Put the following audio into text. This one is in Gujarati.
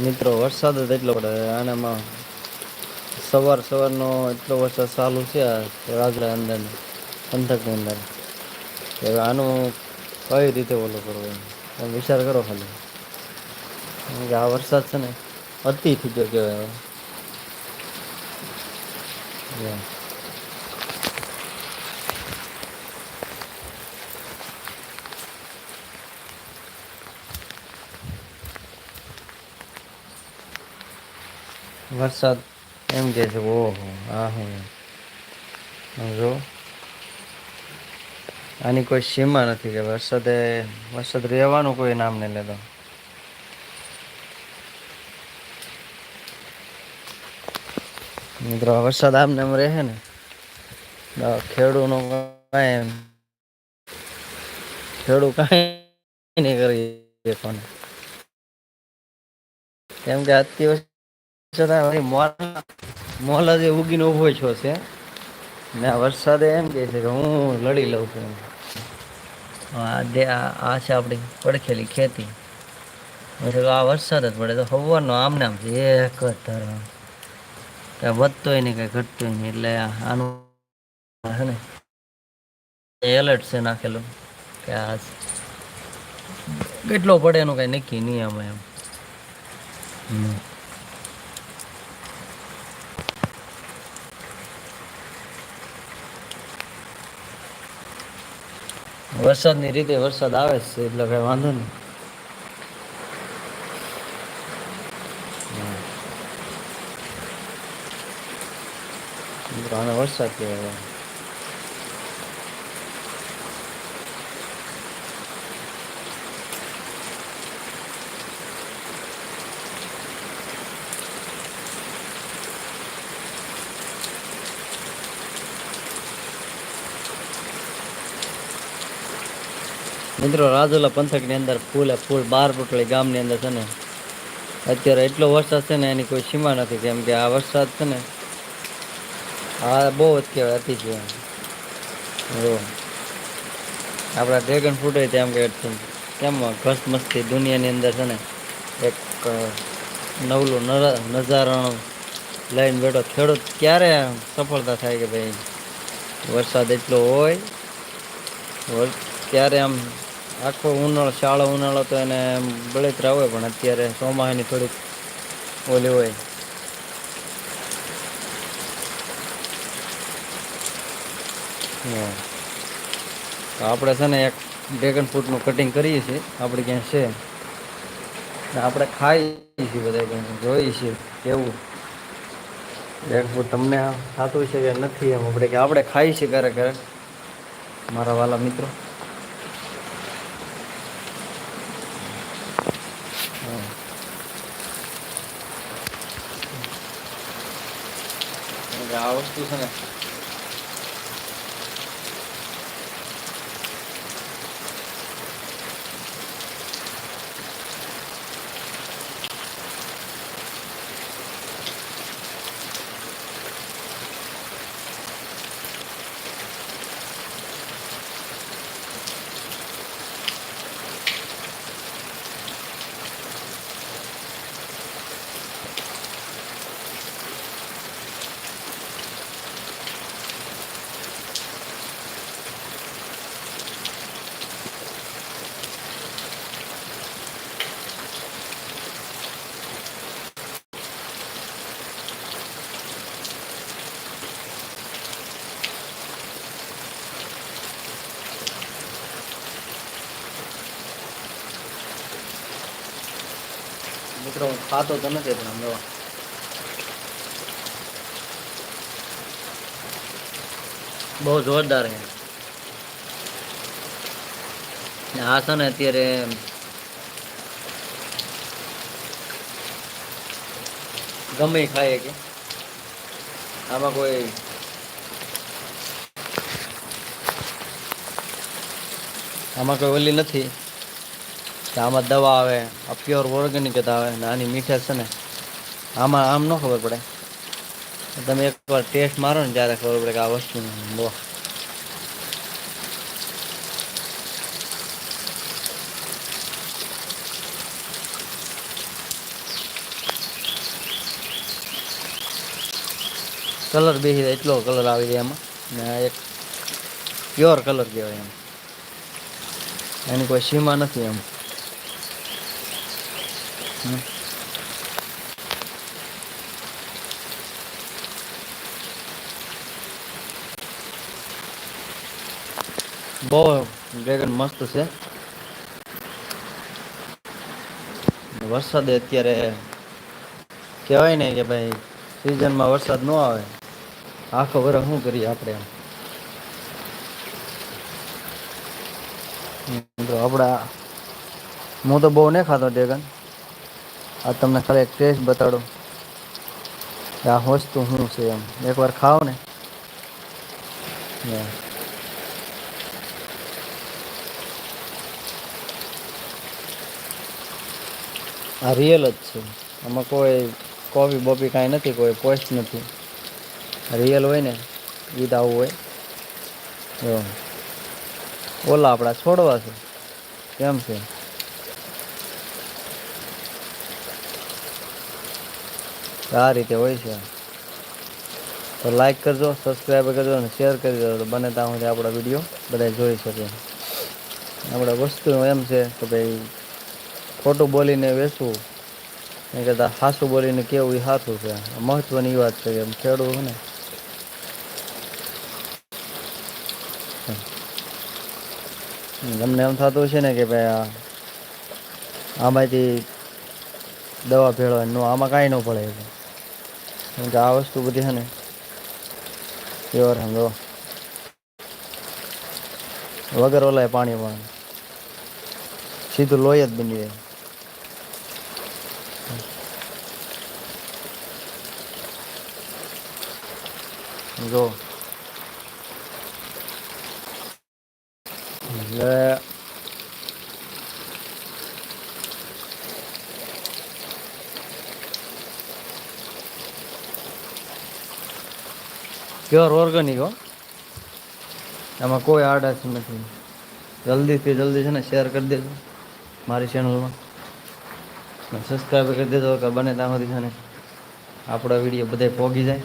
મિત્રો, વરસાદ જ એટલો પડે. આનામાં સવાર સવારનો એટલો વરસાદ ચાલુ છે રાજલા અંદર પંથકની અંદર. કે આનું કઈ રીતે ઓલો કરવો તમે વિચાર કરો ખાલી. કે આ વરસાદ છે ને, અતિ થઈ ગયો કેવાય વરસાદ એમ કે છે ઓહો આ હું. જો. આની કોઈ સીમા નથી કે વરસાદે, વરસાદ રહેવાનું કોઈ નામ નહીં લેતો. મિત્રો વરસાદ આમને એમ રહે ને ખેડૂ નો કઈ ખેડૂ કઈ નહીં કરી કોને. કેમ કે અત્યારે મોલ જે ઉગીને ઊભો છો છે. ને વરસાદે એમ કે છે કે હું લડી લઉં છું. આ આ છે આપણી પડખેલી ખેતી. આ વરસાદ જ પડે તો આમને આમ છે, એક જ ધરવા કઈ વધતોય નહીં, કઈ ઘટતોય નહીં, એટલે આનું છે ને એલર્ટ છે નાખેલું કે આ કેટલો પડે એનું કઈ નક્કી નહીં આમાં એમ. વરસાદની રીતે વરસાદ આવે છે એટલે કઈ વાંધો નહીં. વરસાદ કહેવાય. મિત્રો, રાજુલા પંથકની અંદર ફૂલે ફૂલ, બાર પુટળી ગામની અંદર છે ને, અત્યારે એટલો વરસાદ છે ને, એની કોઈ સીમા નથી, કેમ કે આ વરસાદ છે ને, આ બહુ જ કહેવાય અતિ છે આપણા ડ્રેગન ફ્રૂટ તેમ કે કેમ ઘસ મસ્તી દુનિયાની અંદર છે ને, એક નવલું નજારાનું લઈને બેઠો ખેડૂત ક્યારે સફળતા થાય કે ભાઈ, વરસાદ એટલો હોય ત્યારે આમ આખો ઉનાળો, શાળો ઉનાળો તો એને બળતરા હોય, પણ અત્યારે ચોમાસાની થોડીક ઓલી હોય. આપણે છે ને એક ડ્રેગન ફ્રૂટનું કટિંગ કરીએ છીએ. આપણે ક્યાં છે? આપણે ખાઈએ છીએ બધા જોઈએ છીએ. કેવું? ડ્રેગન ફ્રૂટ તમને થતું છે કે નથી એમ? આપણે કે આપણે ખાઈએ છીએ ક્યારેક ક્યારેક. મારા વાલા મિત્રો. આ વસ્તુ છે મિત્રો, હું ખાતો તો નથી, પણ દવા બહુ જોરદાર છે. આ છે ને અત્યારે ગમે ખાય કે. આમાં કોઈ આમાં કોઈ ઓલી નથી. કે આમાં દવા આવે, આ પ્યોર ઓર્ગેનિક જ આવે, ને આની મીઠાશ છે ને, આમાં આમ ન ખબર પડે. તમે એકવાર ટેસ્ટ મારો ને ત્યારે ખબર પડે કે આ વસ્તુનું બહુ કલર બેસી જાય, એટલો કલર આવી જાય એમાં. ને એક પ્યોર કલર કહેવાય એમ. એની કોઈ સીમા નથી એમ. બહુ ડ્રેગન મસ્ત છે. વરસાદ અત્યારે કહેવાય ને કે ભાઈ સિઝનમાં વરસાદ ન આવે. આખો વરસ શું કરીએ આપણે એમ? આપણા હું તો બહુ નહીં ખાતો ડ્રેગન આ તમને ખાલી એક ટેસ્ટ બતાડો. આ વસ્તુ શું છે એમ. એકવાર ખાઓ ને. આ રિયલ જ છે. આમાં કોઈ કોફી બોફી કાંઈ નથી, કોઈ પોસ્ટ નથી. રિયલ હોય ને ગીત આવું હોય. ઓલા આપણા છોડવા છે. કેમ છે? આ રીતે હોય છે. તો લાઈક કરજો સબસ્ક્રાઈબ કરજો અને શેર કરી દો તો બને ત્યાં સુધી આપણા વીડિયો બધા જોઈ શકે. આપણે વસ્તુ એમ છે કે ભાઈ, ખોટું બોલીને વેચવું એ કરતાં સાસું બોલીને કેવું એ સાચું છે. મહત્વની વાત છે કે ખેડૂત ને. તમને એમ થતું છે ને કે ભાઈ, આ, આમાંથી દવા ભેળવાની આમાં કાંઈ ન પડે કે આ વસ્તુ બધી છે ને પ્યોર સમજો વગર ઓલાય પાણી પણ સીધું લોહી જ બની જાય જો પ્યોર ઓર્ગેનિક હો. એમાં કોઈ આડસ નથી. જલ્દીથી જલ્દી છે ને શેર કરી દેજો મારી ચેનલમાં સબસ્ક્રાઈબ કરી દેજો કે બને ત્યાં સુધી છે ને આપણો વીડિયો બધે પહોંચી જાય.